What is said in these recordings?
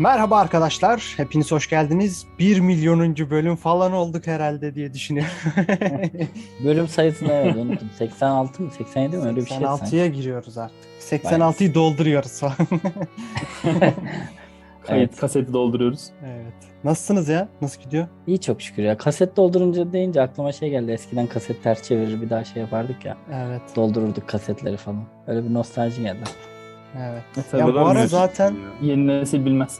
Merhaba arkadaşlar, hepiniz hoş geldiniz. 1 milyonuncu bölüm falan olduk herhalde diye düşünüyorum. Bölüm sayısını evet unuttum. 86 mı 87 mi öyle bir şey sanki. 86'ya giriyoruz artık. 86'yı dolduruyoruz falan. Kayıt Evet. kaseti dolduruyoruz. evet. Nasılsınız ya? Nasıl gidiyor? İyi çok şükür ya. Kaset doldurunca deyince aklıma şey geldi. Eskiden kaset ters çevirir bir daha şey yapardık ya. Evet, Doldururduk kasetleri falan. Öyle bir nostalji geldi. Evet. Mesela Ya bu ara zaten ya. yeni nesil bilmez.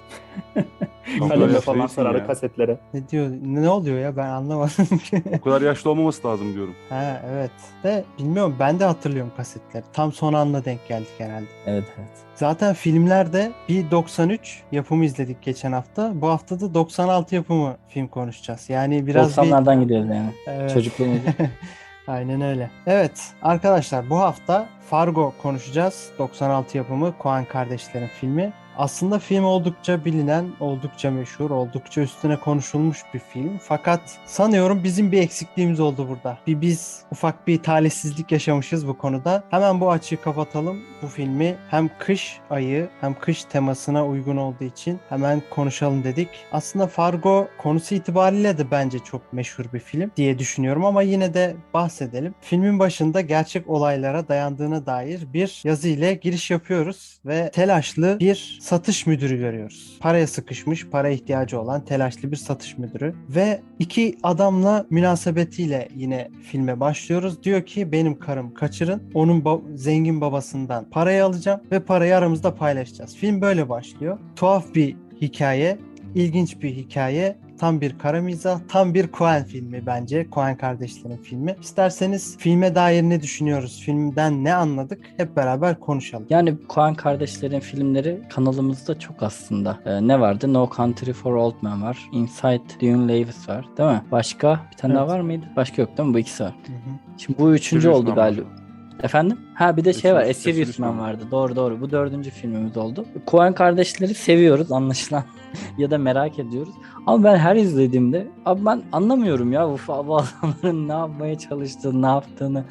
Yaşlı falan ya. kasetlere. ne diyor? Ne oluyor ya? Ben anlamadım ki. O kadar yaşlı olmaması lazım diyorum. ha evet. De bilmiyorum ben de hatırlıyorum kasetleri. Tam son anda denk geldik herhalde. Evet evet. Zaten filmlerde bir 93 yapımı izledik geçen hafta. Bu hafta da 96 yapımı film konuşacağız. Yani biraz bir 90'lardan gidiyoruz yani. Evet. Çocukluğumuz. Aynen öyle. Evet arkadaşlar bu hafta Fargo konuşacağız. 96 yapımı Coen kardeşlerin filmi. Aslında film oldukça bilinen, oldukça meşhur, oldukça üstüne konuşulmuş bir film. Fakat sanıyorum bizim bir eksikliğimiz oldu burada. Bir biz ufak bir talihsizlik yaşamışız bu konuda. Hemen bu açığı kapatalım. Bu filmi hem kış ayı hem kış temasına uygun olduğu için hemen konuşalım dedik. Aslında Fargo konusu itibariyle de bence çok meşhur bir film diye düşünüyorum ama yine de bahsedelim. Filmin başında gerçek olaylara dayandığına dair bir yazı ile giriş yapıyoruz ve telaşlı bir satış müdürü görüyoruz. Paraya sıkışmış, para ihtiyacı olan telaşlı bir satış müdürü ve iki adamla münasebetiyle yine filme başlıyoruz. Diyor ki benim karım kaçırın, onun ba- zengin babasından parayı alacağım ve parayı aramızda paylaşacağız. Film böyle başlıyor. Tuhaf bir hikaye, ilginç bir hikaye. Tam bir kara mizah, tam bir Coen filmi bence. Coen kardeşlerin filmi. İsterseniz filme dair ne düşünüyoruz? Filmden ne anladık? Hep beraber konuşalım. Yani Coen kardeşlerin filmleri kanalımızda çok aslında. Ee, ne vardı? No Country for Old Men var. Inside Llewyn Davis var. Değil mi? Başka bir tane daha Evet. var mıydı? Başka yok değil mi? Bu ikisi var. Hı hı. Şimdi bu üçüncü Serious oldu Man var. Efendim? Ha bir de şey var. A Serious- Serious Serious Man Man. vardı. Doğru doğru. Bu dördüncü filmimiz oldu. Coen kardeşleri seviyoruz anlaşılan. ya da merak ediyoruz. Ama ben her izlediğimde abi ben anlamıyorum ya bu, bu adamların ne yapmaya çalıştığını, ne yaptığını.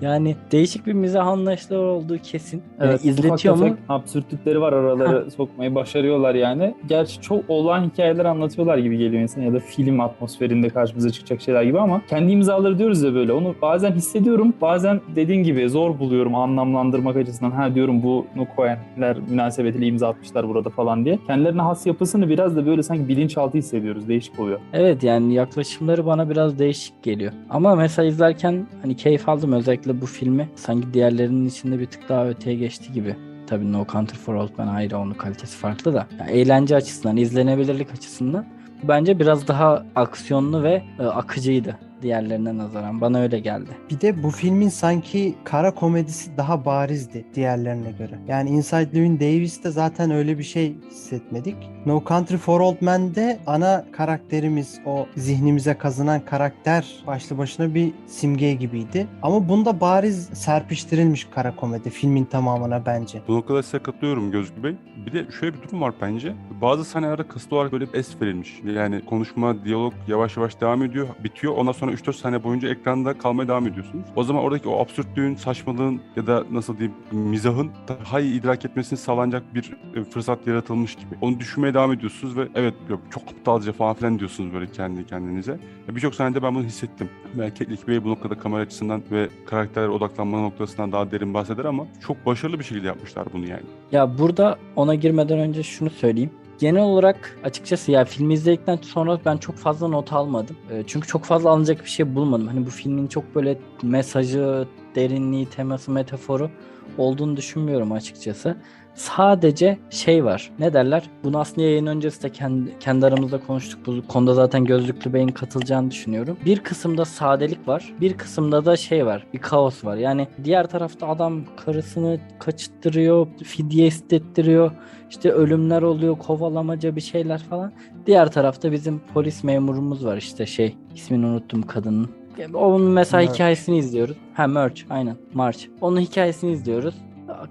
Yani değişik bir mizah anlayışları olduğu kesin. Evet, Ee, izletiyor mu? absürtlükleri var aralara sokmayı başarıyorlar yani. Gerçi çok olan hikayeler anlatıyorlar gibi geliyor insan ya da film atmosferinde karşımıza çıkacak şeyler gibi ama kendi imzaları diyoruz ya böyle. Onu bazen hissediyorum, bazen dediğin gibi zor buluyorum anlamlandırmak açısından. Ha diyorum bu Coen'ler münasebetiyle imza atmışlar burada falan diye. Kendilerine has yapısını biraz da böyle sanki bilinçaltı hissediyoruz. Değişik oluyor. Evet yani yaklaşımları bana biraz değişik geliyor. Ama mesela izlerken hani keyif aldım özellikle bu filmi. Sanki diğerlerinin içinde bir tık daha öteye geçti gibi. Tabii No Country for Old Men ayrı onun kalitesi farklı da. Yani eğlence açısından, izlenebilirlik açısından bence biraz daha aksiyonlu ve e, akıcıydı diğerlerine nazaran. Bana öyle geldi. Bir de bu filmin sanki kara komedisi daha barizdi diğerlerine göre. Yani Inside Llewyn Davis'te zaten öyle bir şey hissetmedik. No Country for Old Men'de ana karakterimiz, o zihnimize kazınan karakter başlı başına bir simge gibiydi. Ama bunda bariz serpiştirilmiş kara komedi filmin tamamına bence. Bu noktada size katılıyorum Gözgü Bey. Bir de şöyle bir durum var bence. Bazı sahnelerde kasıtlı olarak böyle es verilmiş. Yani konuşma, diyalog yavaş yavaş devam ediyor, bitiyor. Ondan sonra 3-4 saniye boyunca ekranda kalmaya devam ediyorsunuz. O zaman oradaki o absürtlüğün, saçmalığın ya da nasıl diyeyim mizahın daha iyi idrak etmesini sağlanacak bir e, fırsat yaratılmış gibi. Onu düşünmeye devam ediyorsunuz ve evet çok aptalca falan filan diyorsunuz böyle kendi kendinize. Ya Birçok sahnede ben bunu hissettim. Belki Eklik Bey bu noktada kamera açısından ve karakterlere odaklanma noktasından daha derin bahseder ama çok başarılı bir şekilde yapmışlar bunu yani. Ya burada ona girmeden önce şunu söyleyeyim. Genel olarak açıkçası ya filmi izledikten sonra ben çok fazla not almadım. E, Çünkü çok fazla alınacak bir şey bulmadım. Hani bu filmin çok böyle mesajı, derinliği, teması, metaforu olduğunu düşünmüyorum açıkçası. Sadece şey var. Ne derler? Bunu aslında yayın öncesi de kendi, kendi aramızda konuştuk. Bu konuda zaten Gözlüklü Bey'in katılacağını düşünüyorum. Bir kısımda sadelik var. Bir kısımda da şey var. Bir kaos var. Yani diğer tarafta adam karısını kaçırttırıyor, fidye istettiriyor. İşte ölümler oluyor, kovalamaca bir şeyler falan. Diğer tarafta bizim polis memurumuz var işte şey. ismini unuttum kadının. Onun mesela Merch. hikayesini izliyoruz. Ha Merch aynen March. Onun hikayesini izliyoruz.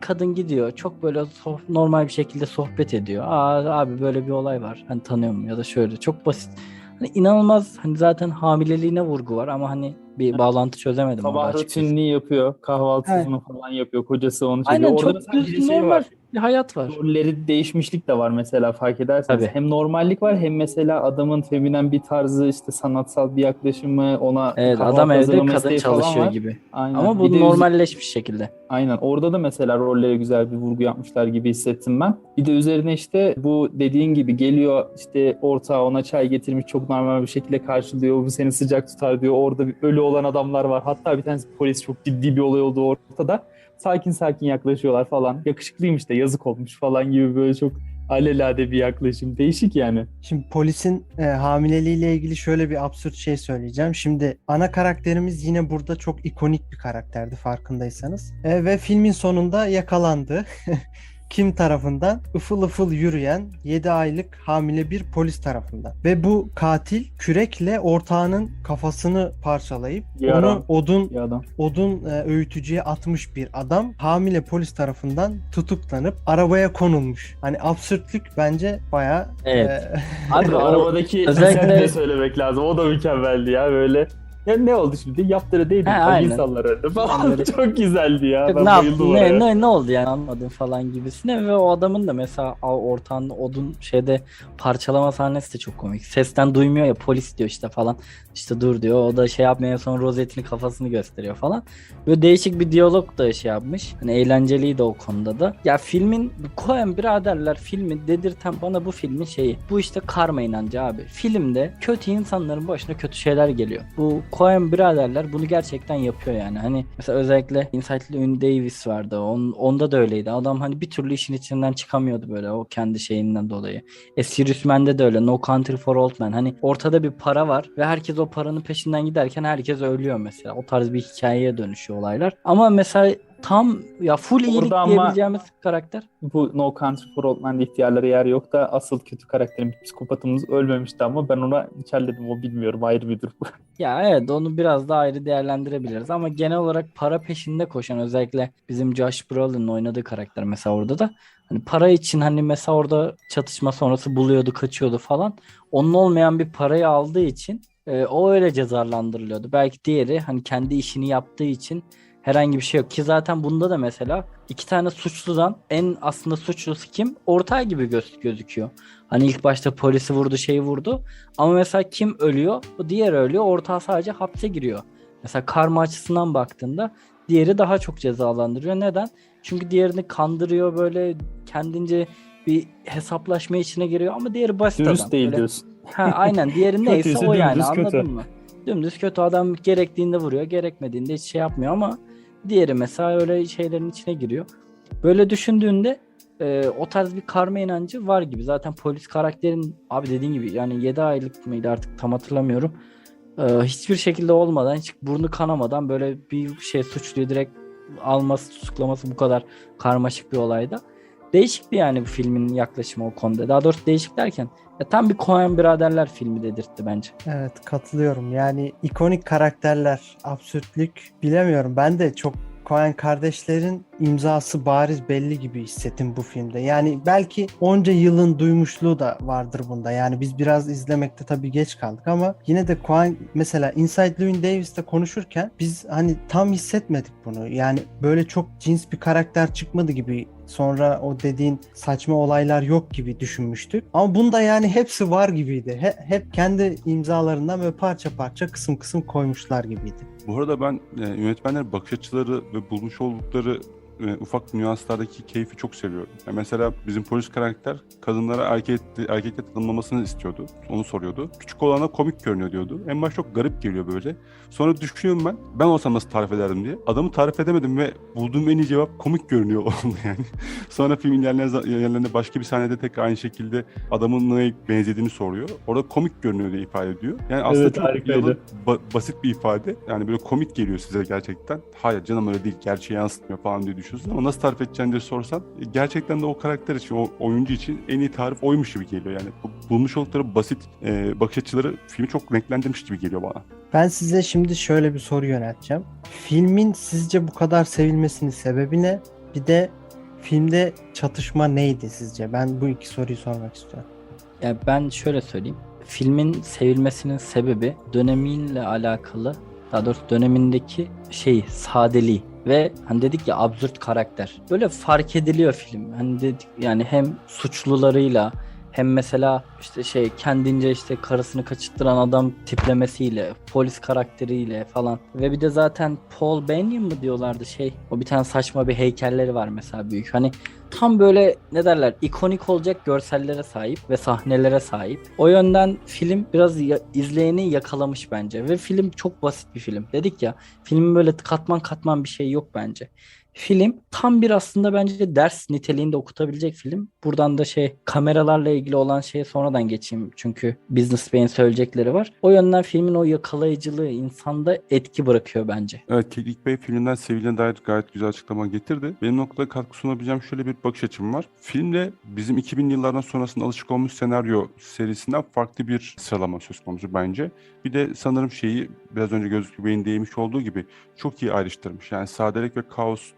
Kadın gidiyor çok böyle soh- normal bir şekilde sohbet ediyor. Aa abi böyle bir olay var. Hani tanıyor mu ya da şöyle çok basit. Hani inanılmaz hani zaten hamileliğine vurgu var ama hani bir bağlantı çözemedim. Sabah rutinini yapıyor. Kahvaltısını falan yapıyor. Kocası onu çekiyor. Aynen Orada çok düz şey normal. var. bir hayat var. rolleri değişmişlik de var mesela fark ederseniz. Tabii. Hem normallik var hem mesela adamın feminen bir tarzı işte sanatsal bir yaklaşımı ona Evet adam evde kadın çalışıyor gibi. Aynen. Ama bu normalleşmiş şekilde. Aynen. Orada da mesela rollere güzel bir vurgu yapmışlar gibi hissettim ben. Bir de üzerine işte bu dediğin gibi geliyor işte ortağı ona çay getirmiş çok normal bir şekilde karşılıyor. Bu seni sıcak tutar diyor. Orada bir ölü olan adamlar var. Hatta bir tanesi polis çok ciddi bir olay olduğu ortada. Sakin sakin yaklaşıyorlar falan. Yakışıklıymış da yazık olmuş falan gibi böyle çok alelade bir yaklaşım. Değişik yani. Şimdi polisin e, hamileliğiyle ilgili şöyle bir absürt şey söyleyeceğim. Şimdi ana karakterimiz yine burada çok ikonik bir karakterdi farkındaysanız. E, ve filmin sonunda yakalandı. Kim tarafından? Ifıl ıfıl yürüyen 7 aylık hamile bir polis tarafından. Ve bu katil kürekle ortağının kafasını parçalayıp Yaran. onu odun Bir adam. odun e, öğütücüye atmış bir adam hamile polis tarafından tutuklanıp arabaya konulmuş. Hani absürtlük bence bayağı Evet. e, Abi arabadaki özellikle- söylemek lazım. O da mükemmeldi ya böyle. Ya ne oldu şimdi? Yaptırı değil mi? He, aynen. insanlar öldü falan. Çok güzeldi ya. Ben ne, oraya. ne, ne, ne oldu yani anladım falan gibisine ve o adamın da mesela a- ortağın odun şeyde parçalama sahnesi de çok komik. Sesten duymuyor ya polis diyor işte falan işte dur diyor o da şey yapmaya sonra rozetini kafasını gösteriyor falan. Böyle değişik bir diyalog da şey yapmış. Hani eğlenceliydi o konuda da. Ya filmin Coen biraderler filmi dedirten bana bu filmin şeyi. Bu işte karma inancı abi. Filmde kötü insanların başına kötü şeyler geliyor. Bu Coen biraderler bunu gerçekten yapıyor yani. Hani mesela özellikle Inside Llewyn Davis vardı. On, onda da öyleydi. Adam hani bir türlü işin içinden çıkamıyordu böyle o kendi şeyinden dolayı. E Man'de de öyle. No Country for Old Men. Hani ortada bir para var ve herkes o paranın peşinden giderken herkes ölüyor mesela. O tarz bir hikayeye dönüşüyor olaylar. Ama mesela tam ya full iyilik ama- diyebileceğimiz karakter. Bu No Country for Old Men'de ihtiyarlara yer yok da asıl kötü karakterimiz psikopatımız ölmemişti ama ben ona içerledim o bilmiyorum ayrı bir durum. Ya evet onu biraz daha ayrı değerlendirebiliriz ama genel olarak para peşinde koşan özellikle bizim Josh Brolin'in oynadığı karakter mesela orada da hani para için hani mesela orada çatışma sonrası buluyordu kaçıyordu falan onun olmayan bir parayı aldığı için e, o öyle cezalandırılıyordu. Belki diğeri hani kendi işini yaptığı için herhangi bir şey yok ki zaten bunda da mesela iki tane suçludan en aslında suçlusu kim? Ortağı gibi göz gözüküyor. Hani ilk başta polisi vurdu şeyi vurdu ama mesela kim ölüyor? O diğer ölüyor. Ortağı sadece hapse giriyor. Mesela karma açısından baktığında diğeri daha çok cezalandırıyor. Neden? Çünkü diğerini kandırıyor böyle kendince bir hesaplaşma içine giriyor ama diğeri basit Dürüst adam. değil Böyle- diyorsun. Ha, aynen diğeri neyse o yani anladın kötü. mı? Dümdüz kötü adam gerektiğinde vuruyor gerekmediğinde hiç şey yapmıyor ama diğeri mesela öyle şeylerin içine giriyor. Böyle düşündüğünde e, o tarz bir karma inancı var gibi. Zaten polis karakterin abi dediğin gibi yani 7 aylık mıydı artık tam hatırlamıyorum. E, hiçbir şekilde olmadan hiç burnu kanamadan böyle bir şey suçluyu direkt alması tutuklaması bu kadar karmaşık bir olayda. Değişikti yani bu filmin yaklaşımı o konuda. Daha doğrusu değişik derken ya tam bir Coen biraderler filmi dedirtti bence. Evet katılıyorum. Yani ikonik karakterler, absürtlük bilemiyorum. Ben de çok Coen kardeşlerin imzası bariz belli gibi hissettim bu filmde. Yani belki onca yılın duymuşluğu da vardır bunda. Yani biz biraz izlemekte tabii geç kaldık ama yine de Coen mesela Inside Llewyn Davis'te konuşurken biz hani tam hissetmedik bunu. Yani böyle çok cins bir karakter çıkmadı gibi sonra o dediğin saçma olaylar yok gibi düşünmüştük. Ama bunda yani hepsi var gibiydi. He- hep kendi imzalarından böyle parça parça kısım kısım koymuşlar gibiydi. Bu arada ben e, yönetmenlerin bakış açıları ve bulmuş oldukları e, ufak nüanslardaki keyfi çok seviyorum. Ya mesela bizim polis karakter kadınlara erkek erkekle tanımlamasını istiyordu. Onu soruyordu. Küçük olana komik görünüyor diyordu. En baş çok garip geliyor böyle. Sonra düşünüyorum ben. Ben olsam nasıl tarif ederdim diye. Adamı tarif edemedim ve bulduğum en iyi cevap komik görünüyor oldu yani. Sonra film ilerleyen başka bir sahnede tekrar aynı şekilde adamın neye benzediğini soruyor. Orada komik görünüyor diye ifade ediyor. Yani aslında Evet, çok yalan- ba- basit bir ifade. Yani böyle komik geliyor size gerçekten. Hayır canım öyle değil. Gerçeği yansıtmıyor falan diye düşünüyorsun ama nasıl tarif edeceğini diye sorsan e, gerçekten de o karakter için, o oyuncu için en iyi tarif oymuş gibi geliyor. Yani bu- bulmuş oldukları basit e, bakış açıları filmi çok renklendirmiş gibi geliyor bana. Ben size şimdi şöyle bir soru yönelteceğim. Filmin sizce bu kadar sevilmesinin sebebi ne? Bir de filmde çatışma neydi sizce? Ben bu iki soruyu sormak istiyorum. Ya ben şöyle söyleyeyim. Filmin sevilmesinin sebebi dönemiyle alakalı daha doğrusu dönemindeki şey sadeliği. Ve hani dedik ya absürt karakter. Böyle fark ediliyor film. Hani dedik yani hem suçlularıyla hem mesela işte şey kendince işte karısını kaçırttıran adam tiplemesiyle, polis karakteriyle falan. Ve bir de zaten Paul Bunyan mı diyorlardı şey. O bir tane saçma bir heykelleri var mesela büyük. Hani tam böyle ne derler ikonik olacak görsellere sahip ve sahnelere sahip. O yönden film biraz ya- izleyeni yakalamış bence ve film çok basit bir film. Dedik ya filmin böyle katman katman bir şey yok bence. Film tam bir aslında bence ders niteliğinde okutabilecek film. Buradan da şey kameralarla ilgili olan şeye sonradan geçeyim. Çünkü Business Bey'in söyleyecekleri var. O yönden filmin o yakalayıcılığı insanda etki bırakıyor bence. Evet, Keklik Bey filmden sevilene dair gayet güzel açıklama getirdi. Benim noktada katkı sunabileceğim şöyle bir bakış açım var. Filmde bizim 2000 yıllardan sonrasında alışık olmuş senaryo serisinden farklı bir sıralama söz konusu bence. Bir de sanırım şeyi biraz önce Gözlük Bey'in değinmiş olduğu gibi çok iyi ayrıştırmış. Yani sadelik ve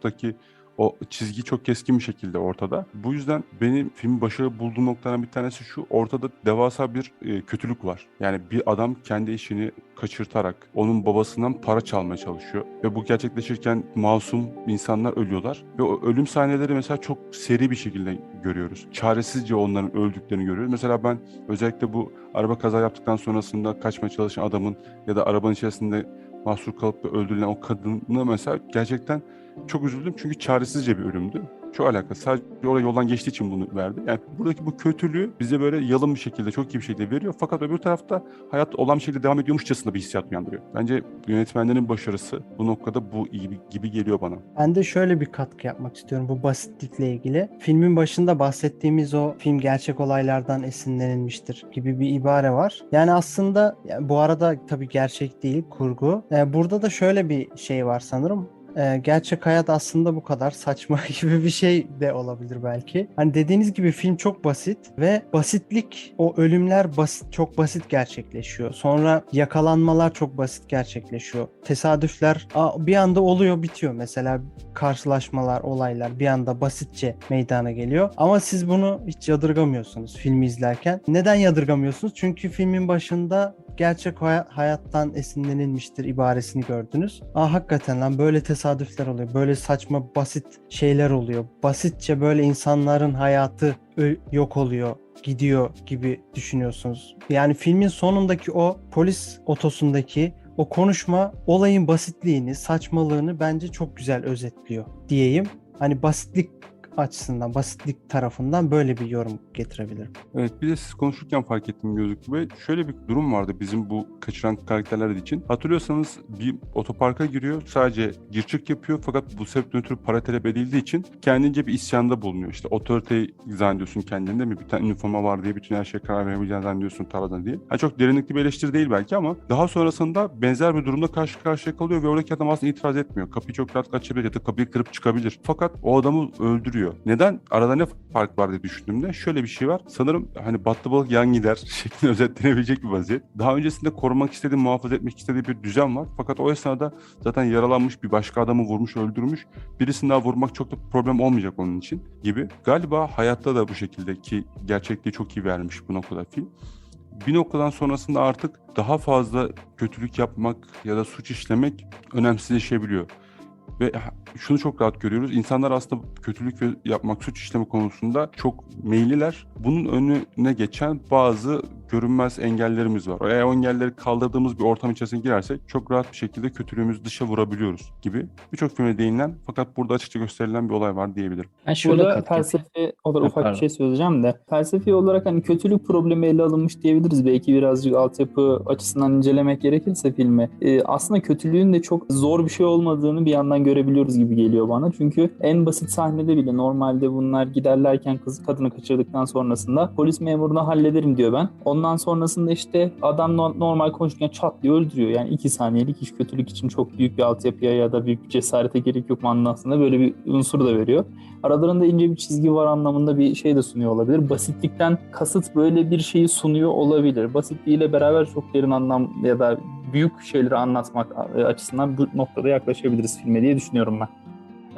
kaostaki o çizgi çok keskin bir şekilde ortada. Bu yüzden benim filmin başarılı bulduğum noktadan bir tanesi şu. Ortada devasa bir e, kötülük var. Yani bir adam kendi eşini kaçırtarak onun babasından para çalmaya çalışıyor. Ve bu gerçekleşirken masum insanlar ölüyorlar. Ve o ölüm sahneleri mesela çok seri bir şekilde görüyoruz. Çaresizce onların öldüklerini görüyoruz. Mesela ben özellikle bu araba kaza yaptıktan sonrasında kaçmaya çalışan adamın ya da arabanın içerisinde mahsur kalıp öldürülen o kadını mesela gerçekten çok üzüldüm çünkü çaresizce bir ölümdü. Çok alakası. Sadece oraya yoldan geçtiği için bunu verdi. Yani buradaki bu kötülüğü bize böyle yalın bir şekilde, çok iyi bir şekilde veriyor. Fakat öbür tarafta hayat olan bir şekilde devam ediyormuşçasına bir hissiyat uyandırıyor. Bence yönetmenlerin başarısı bu noktada bu gibi, gibi geliyor bana. Ben de şöyle bir katkı yapmak istiyorum bu basitlikle ilgili. Filmin başında bahsettiğimiz o film gerçek olaylardan esinlenilmiştir gibi bir ibare var. Yani aslında bu arada tabii gerçek değil, kurgu. Ee, burada da şöyle bir şey var sanırım. Ee, gerçek hayat aslında bu kadar saçma gibi bir şey de olabilir belki. Hani dediğiniz gibi film çok basit ve basitlik o ölümler basit çok basit gerçekleşiyor. Sonra yakalanmalar çok basit gerçekleşiyor. Tesadüfler bir anda oluyor bitiyor. Mesela karşılaşmalar, olaylar bir anda basitçe meydana geliyor. Ama siz bunu hiç yadırgamıyorsunuz filmi izlerken. Neden yadırgamıyorsunuz? Çünkü filmin başında gerçek hay- hayattan esinlenilmiştir ibaresini gördünüz. Aa hakikaten lan böyle tesadüfler oluyor. Böyle saçma basit şeyler oluyor. Basitçe böyle insanların hayatı yok oluyor gidiyor gibi düşünüyorsunuz. Yani filmin sonundaki o polis otosundaki o konuşma olayın basitliğini, saçmalığını bence çok güzel özetliyor diyeyim. Hani basitlik açısından, basitlik tarafından böyle bir yorum getirebilirim. Evet bir de siz konuşurken fark ettim Gözlüklü Bey. Şöyle bir durum vardı bizim bu kaçıran karakterler için. Hatırlıyorsanız bir otoparka giriyor. Sadece gir çık yapıyor fakat bu sebepten ötürü para talep edildiği için kendince bir isyanda bulunuyor. İşte otoriteyi zannediyorsun kendinde mi? Bir tane üniforma var diye bütün her şeye karar verebileceğini zannediyorsun taradan diye. Ha, çok derinlikli bir eleştiri değil belki ama daha sonrasında benzer bir durumda karşı karşıya kalıyor ve oradaki adam aslında itiraz etmiyor. Kapıyı çok rahat kaçabilir ya da kapıyı kırıp çıkabilir. Fakat o adamı öldürüyor. Neden? Arada ne fark var diye düşündüğümde şöyle bir şey var. Sanırım hani battı balık yan gider şeklinde özetlenebilecek bir vaziyet. Daha öncesinde korumak istediği, muhafaza etmek istediği bir düzen var. Fakat o esnada zaten yaralanmış bir başka adamı vurmuş, öldürmüş. Birisini daha vurmak çok da problem olmayacak onun için gibi. Galiba hayatta da bu şekilde ki gerçekliği çok iyi vermiş bu noktada film. Bir noktadan sonrasında artık daha fazla kötülük yapmak ya da suç işlemek önemsizleşebiliyor. Ve şunu çok rahat görüyoruz. İnsanlar aslında kötülük ve yapmak, suç işleme konusunda çok meyilliler. Bunun önüne geçen bazı görünmez engellerimiz var. Eğer o engelleri kaldırdığımız bir ortam içerisine girersek çok rahat bir şekilde kötülüğümüzü dışa vurabiliyoruz gibi. Birçok filmde değinilen fakat burada açıkça gösterilen bir olay var diyebilirim. Ben şöyle Burada felsefi olarak Ha, ufak pardon. bir şey söyleyeceğim de felsefi olarak hani kötülük problemi ele alınmış diyebiliriz. Belki birazcık altyapı açısından incelemek gerekirse filmi. Ee, aslında kötülüğün de çok zor bir şey olmadığını bir yandan görebiliyoruz gibi geliyor bana. Çünkü en basit sahnede bile normalde bunlar giderlerken kız kadını kaçırdıktan sonrasında polis memuruna hallederim diyor ben. Ondan sonrasında işte adam no- normal konuşurken çat diye öldürüyor. Yani iki saniyelik iş kötülük için çok büyük bir altyapıya ya da büyük bir cesarete gerek yok manasında böyle bir unsur da veriyor aralarında ince bir çizgi var anlamında bir şey de sunuyor olabilir. Basitlikten kasıt böyle bir şeyi sunuyor olabilir. Basitliğiyle beraber çok derin anlam ya da büyük şeyleri anlatmak açısından bu noktada yaklaşabiliriz filme diye düşünüyorum ben.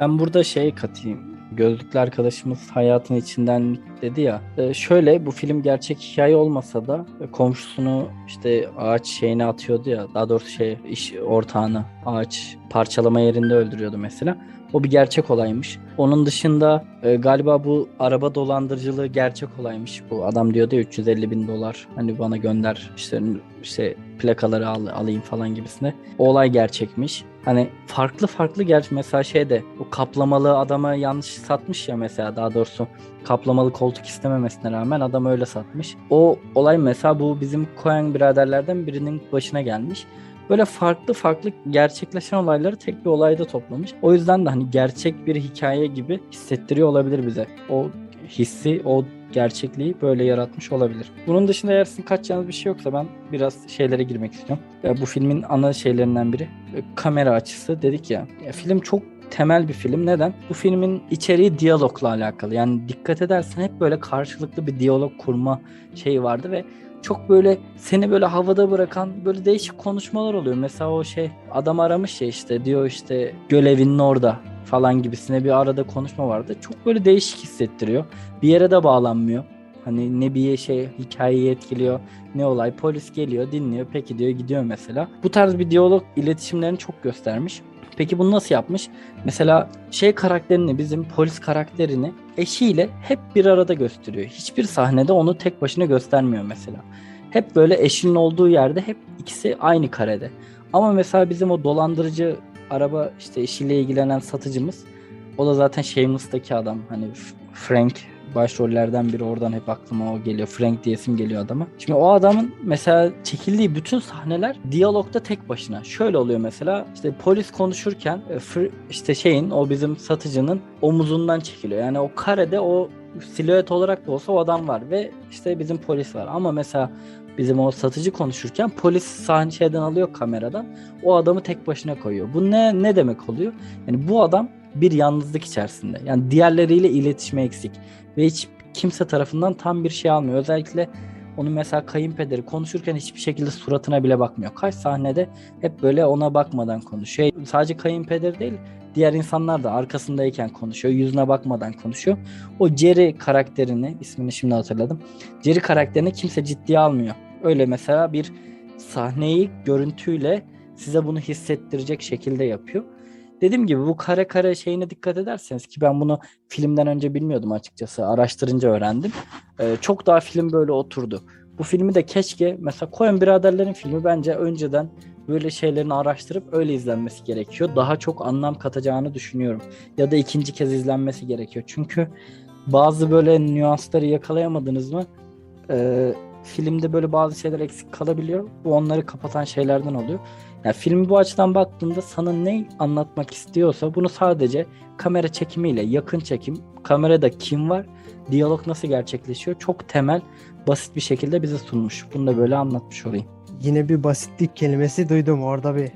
Ben burada şey katayım. Gözlüklü arkadaşımız hayatın içinden dedi ya. Ee, şöyle bu film gerçek hikaye olmasa da e, komşusunu işte ağaç şeyine atıyordu ya. Daha doğrusu şey iş ortağını ağaç parçalama yerinde öldürüyordu mesela. O bir gerçek olaymış. Onun dışında e, galiba bu araba dolandırıcılığı gerçek olaymış. Bu adam diyordu ya 350 bin dolar hani bana gönder işte işte plakaları al, alayım falan gibisine. O olay gerçekmiş. Hani farklı farklı gerçi mesela şeyde o kaplamalı adama yanlış satmış ya mesela daha doğrusu kaplamalı koltuk istememesine rağmen adam öyle satmış. O olay mesela bu bizim Coen biraderlerden birinin başına gelmiş. Böyle farklı farklı gerçekleşen olayları tek bir olayda toplamış. O yüzden de hani gerçek bir hikaye gibi hissettiriyor olabilir bize. O hissi, o gerçekliği böyle yaratmış olabilir. Bunun dışında eğer sizin kaçacağınız bir şey yoksa ben biraz şeylere girmek istiyorum. Bu filmin ana şeylerinden biri e, kamera açısı dedik ya film çok temel bir film. Neden? Bu filmin içeriği diyalogla alakalı. Yani dikkat edersen hep böyle karşılıklı bir diyalog kurma şeyi vardı ve çok böyle seni böyle havada bırakan böyle değişik konuşmalar oluyor. Mesela o şey adam aramış ya işte diyor işte görevinin orada falan gibisine bir arada konuşma vardı. Çok böyle değişik hissettiriyor. Bir yere de bağlanmıyor. Hani ne bir şey hikayeyi etkiliyor ne olay polis geliyor dinliyor peki diyor gidiyor mesela. Bu tarz bir diyalog iletişimlerini çok göstermiş. Peki bunu nasıl yapmış? Mesela şey karakterini bizim polis karakterini eşiyle hep bir arada gösteriyor. Hiçbir sahnede onu tek başına göstermiyor mesela. Hep böyle eşinin olduğu yerde hep ikisi aynı karede. Ama mesela bizim o dolandırıcı araba işte eşiyle ilgilenen satıcımız o da zaten Shameless'taki adam. Hani Frank başrollerden biri oradan hep aklıma o geliyor. Frank diye isim geliyor adama. Şimdi o adamın mesela çekildiği bütün sahneler diyalogda tek başına. Şöyle oluyor mesela işte polis konuşurken işte şeyin o bizim satıcının omuzundan çekiliyor. Yani o karede o silüet olarak da olsa o adam var ve işte bizim polis var. Ama mesela bizim o satıcı konuşurken polis sahne şeyden alıyor kameradan. O adamı tek başına koyuyor. Bu ne ne demek oluyor? Yani bu adam bir yalnızlık içerisinde. Yani diğerleriyle iletişime eksik ve hiç kimse tarafından tam bir şey almıyor. Özellikle onun mesela kayınpederi konuşurken hiçbir şekilde suratına bile bakmıyor. Kaç sahnede hep böyle ona bakmadan konuşuyor. Sadece kayınpeder değil, diğer insanlar da arkasındayken konuşuyor. Yüzüne bakmadan konuşuyor. O Jerry karakterini, ismini şimdi hatırladım. Jerry karakterini kimse ciddiye almıyor. Öyle mesela bir sahneyi görüntüyle size bunu hissettirecek şekilde yapıyor. Dediğim gibi bu kare kare şeyine dikkat ederseniz ki ben bunu filmden önce bilmiyordum açıkçası. Araştırınca öğrendim. Ee, çok daha film böyle oturdu. Bu filmi de keşke mesela Coen biraderlerin filmi bence önceden böyle şeylerini araştırıp öyle izlenmesi gerekiyor. Daha çok anlam katacağını düşünüyorum. Ya da ikinci kez izlenmesi gerekiyor. Çünkü bazı böyle nüansları yakalayamadınız mı e, filmde böyle bazı şeyler eksik kalabiliyor. Bu onları kapatan şeylerden oluyor. Yani filmi bu açıdan baktığında sana ne anlatmak istiyorsa bunu sadece kamera çekimiyle, yakın çekim, kamerada kim var, diyalog nasıl gerçekleşiyor çok temel, basit bir şekilde bize sunmuş. Bunu da böyle anlatmış olayım. Yine bir basitlik kelimesi duydum orada bir.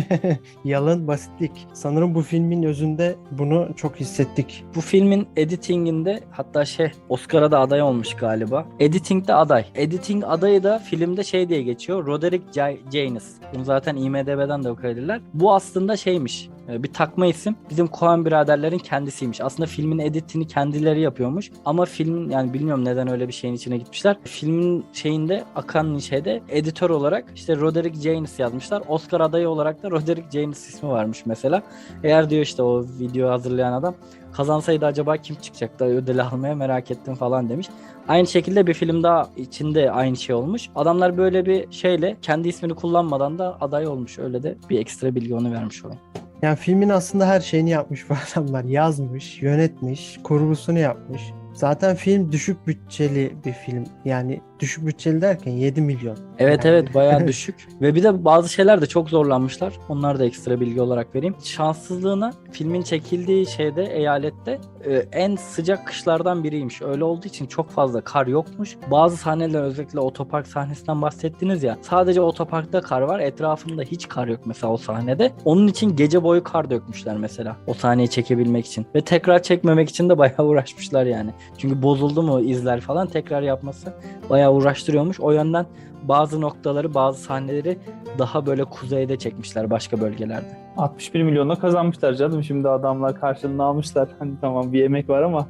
Yalın basitlik. Sanırım bu filmin özünde bunu çok hissettik. Bu filmin editinginde hatta şey Oscar'a da aday olmuş galiba. Editing'de aday. Editing adayı da filmde şey diye geçiyor. Roderick Janis. Bunu zaten IMDB'den de okuyabilirler. Bu aslında şeymiş. e, Bir takma isim. Bizim Coen biraderlerin kendisiymiş. Aslında filmin editini kendileri yapıyormuş. Ama filmin yani bilmiyorum neden öyle bir şeyin içine gitmişler. Filmin şeyinde akan şeyde editör olarak işte Roderick Janis yazmışlar. Oscar adayı olarak da Roderick Janis ismi varmış mesela. Eğer diyor işte o video hazırlayan adam kazansaydı acaba kim çıkacaktı ödülü almaya merak ettim falan demiş. Aynı şekilde bir film daha içinde aynı şey olmuş. Adamlar böyle bir şeyle kendi ismini kullanmadan da aday olmuş. Öyle de bir ekstra bilgi onu vermiş olayım. Yani filmin aslında her şeyini yapmış bu adamlar. Yazmış, yönetmiş, kurgusunu yapmış. Zaten film düşük bütçeli bir film. Yani düşük bütçeli derken 7 milyon. Evet Yani- evet bayağı düşük. Ve bir de bazı şeyler de çok zorlanmışlar. Onlar da ekstra bilgi olarak vereyim. Şanssızlığına filmin çekildiği şeyde eyalette e, en sıcak kışlardan biriymiş. Öyle olduğu için çok fazla kar yokmuş. Bazı sahneler özellikle otopark sahnesinden bahsettiniz ya. Sadece otoparkta kar var. Etrafında hiç kar yok mesela o sahnede. Onun için gece boyu kar dökmüşler mesela. O sahneyi çekebilmek için. Ve tekrar çekmemek için de bayağı uğraşmışlar yani. Çünkü bozuldu mu izler falan tekrar yapması bayağı uğraştırıyormuş. O yönden bazı noktaları, bazı sahneleri daha böyle kuzeyde çekmişler başka bölgelerde. 61 milyonla kazanmışlar canım. Şimdi adamlar karşılığını almışlar. Hani tamam bir emek var ama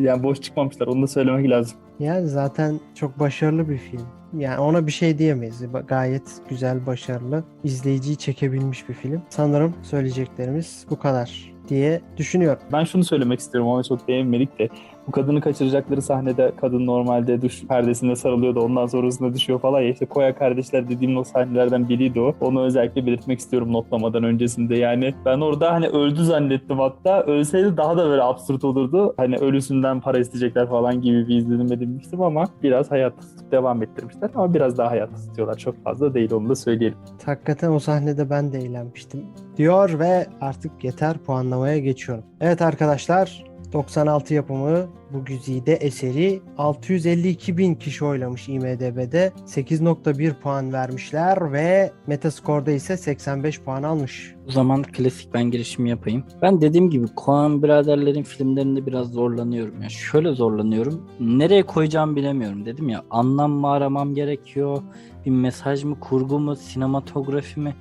yani boş çıkmamışlar. Onu da söylemek lazım. Yani zaten çok başarılı bir film. Yani ona bir şey diyemeyiz. Gayet güzel, başarılı. İzleyiciyi çekebilmiş bir film. Sanırım söyleyeceklerimiz bu kadar diye düşünüyorum. Ben şunu söylemek istiyorum ama çok beğenmedik de bu kadını kaçıracakları sahnede kadın normalde duş perdesinde sarılıyordu ondan sonrasında düşüyor falan ya işte Koya kardeşler dediğim o sahnelerden biriydi o. Onu özellikle belirtmek istiyorum notlamadan öncesinde yani ben orada hani öldü zannettim hatta ölseydi daha da böyle absürt olurdu. Hani ölüsünden para isteyecekler falan gibi bir izlenim edinmiştim ama biraz hayat tutup devam ettirmişler ama biraz daha hayat tutuyorlar çok fazla değil onu da söyleyelim. Hakikaten o sahnede ben de eğlenmiştim diyor ve artık yeter puanlamaya geçiyorum. Evet arkadaşlar 96 yapımı bu güzide eseri 652 bin kişi oylamış IMDB'de 8.1 puan vermişler ve Metascore'da ise 85 puan almış. O zaman klasik ben girişimi yapayım. Ben dediğim gibi Coen biraderlerin filmlerinde biraz zorlanıyorum. Ya şöyle zorlanıyorum. Nereye koyacağımı bilemiyorum. Dedim ya anlam mı aramam gerekiyor? Bir mesaj mı, kurgu mu, sinematografi mi?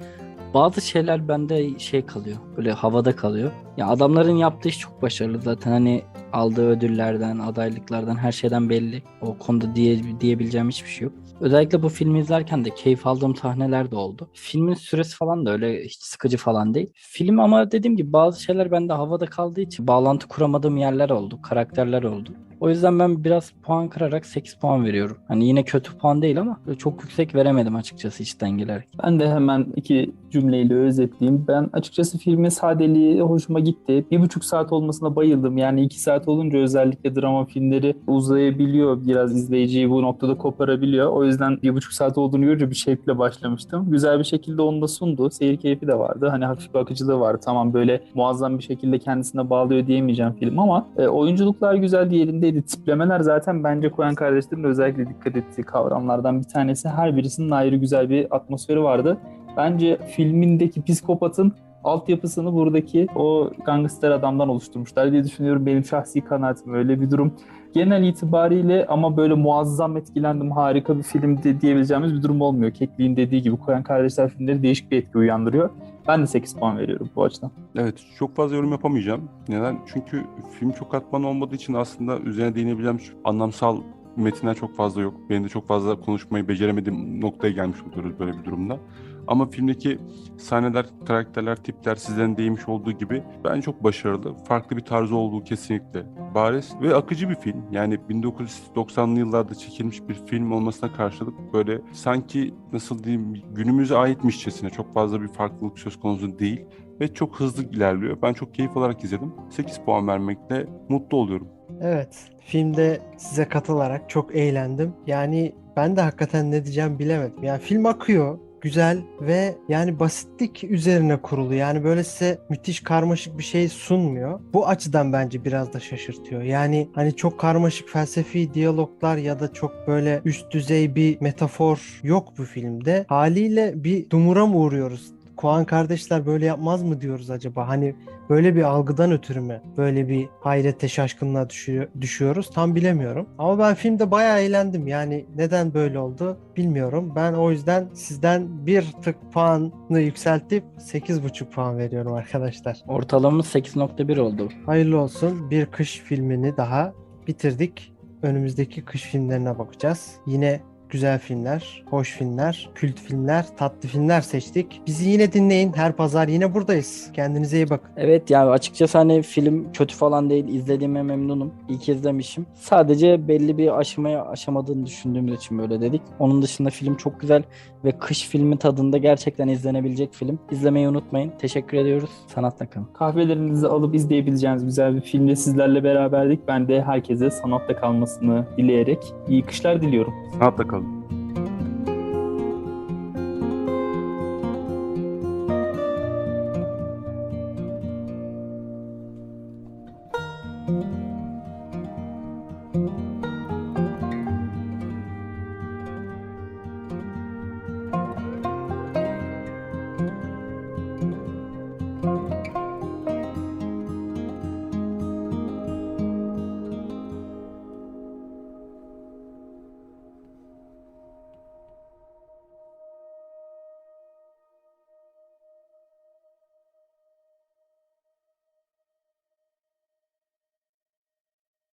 Bazı şeyler bende şey kalıyor. Böyle havada kalıyor. Ya adamların yaptığı iş çok başarılı zaten. Hani aldığı ödüllerden, adaylıklardan her şeyden belli. O konuda diye, diyebileceğim hiçbir şey yok. Özellikle bu filmi izlerken de keyif aldığım sahneler de oldu. Filmin süresi falan da öyle hiç sıkıcı falan değil. Film ama dediğim gibi bazı şeyler bende havada kaldığı için bağlantı kuramadığım yerler oldu, karakterler oldu. O yüzden ben biraz puan kırarak 8 puan veriyorum. Hani yine kötü puan değil ama çok yüksek veremedim açıkçası hiç dengelerek. Ben de hemen iki cümleyle özetleyeyim. Ben açıkçası filmin sadeliği hoşuma gitti. Bir buçuk saat olmasına bayıldım. Yani iki saat olunca özellikle drama filmleri uzayabiliyor. Biraz izleyiciyi bu noktada koparabiliyor. O yüzden bir buçuk saat olduğunu görünce bir şevkle başlamıştım. Güzel bir şekilde onu da sundu. Seyir keyfi de vardı. Hani hafif bir akıcılığı vardı. Tamam böyle muazzam bir şekilde kendisine bağlıyor diyemeyeceğim film ama e, oyunculuklar güzel yerindeydi. Tiplemeler zaten bence Koyan kardeşlerin özellikle dikkat ettiği kavramlardan bir tanesi. Her birisinin ayrı güzel bir atmosferi vardı. Bence filmindeki psikopatın altyapısını buradaki o gangster adamdan oluşturmuşlar diye düşünüyorum. Benim şahsi kanaatim öyle bir durum. Genel itibariyle ama böyle muazzam etkilendim, harika bir filmdi diyebileceğimiz bir durum olmuyor. Kekliğin dediği gibi Koyan Kardeşler filmleri değişik bir etki uyandırıyor. Ben de 8 puan veriyorum bu açıdan. Evet, çok fazla yorum yapamayacağım. Neden? Çünkü film çok katman olmadığı için aslında üzerine değinebileceğim anlamsal metinler çok fazla yok. Benim de çok fazla konuşmayı beceremediğim noktaya gelmiş oluyoruz böyle bir durumda. Ama filmdeki sahneler, karakterler, tipler sizlerin değmiş olduğu gibi bence çok başarılı. Farklı bir tarzı olduğu kesinlikle bariz ve akıcı bir film. Yani 1990'lı yıllarda çekilmiş bir film olmasına karşılık böyle sanki nasıl diyeyim günümüze aitmişçesine çok fazla bir farklılık söz konusu değil ve çok hızlı ilerliyor. Ben çok keyif alarak izledim. 8 puan vermekle mutlu oluyorum. Evet, filmde size katılarak çok eğlendim. Yani ben de hakikaten ne diyeceğim bilemedim. Yani film akıyor, güzel ve yani basitlik üzerine kurulu. Yani böyle size müthiş karmaşık bir şey sunmuyor. Bu açıdan bence biraz da şaşırtıyor. Yani hani çok karmaşık felsefi diyaloglar ya da çok böyle üst düzey bir metafor yok bu filmde. Haliyle bir dumura mı uğruyoruz? Koan kardeşler böyle yapmaz mı diyoruz acaba? Hani böyle bir algıdan ötürü mü böyle bir hayrete şaşkınlığa düşüyor, düşüyoruz tam bilemiyorum. Ama ben filmde bayağı eğlendim yani neden böyle oldu bilmiyorum. Ben o yüzden sizden bir tık puanı yükseltip 8,5 puan veriyorum arkadaşlar. Ortalamamız 8.1 oldu. Hayırlı olsun bir kış filmini daha bitirdik. Önümüzdeki kış filmlerine bakacağız. Yine güzel filmler, hoş filmler, kült filmler, tatlı filmler seçtik. Bizi yine dinleyin. Her pazar yine buradayız. Kendinize iyi bakın. Evet yani açıkçası hani film kötü falan değil. İzlediğime memnunum. İlk izlemişim. Sadece belli bir aşamaya aşamadığını düşündüğümüz için böyle dedik. Onun dışında film çok güzel ve kış filmi tadında gerçekten izlenebilecek film. İzlemeyi unutmayın. Teşekkür ediyoruz. Sanatla kalın. Kahvelerinizi alıp izleyebileceğiniz güzel bir filmle sizlerle beraberdik. Ben de herkese sanatta kalmasını dileyerek iyi kışlar diliyorum. Sanatla kalın.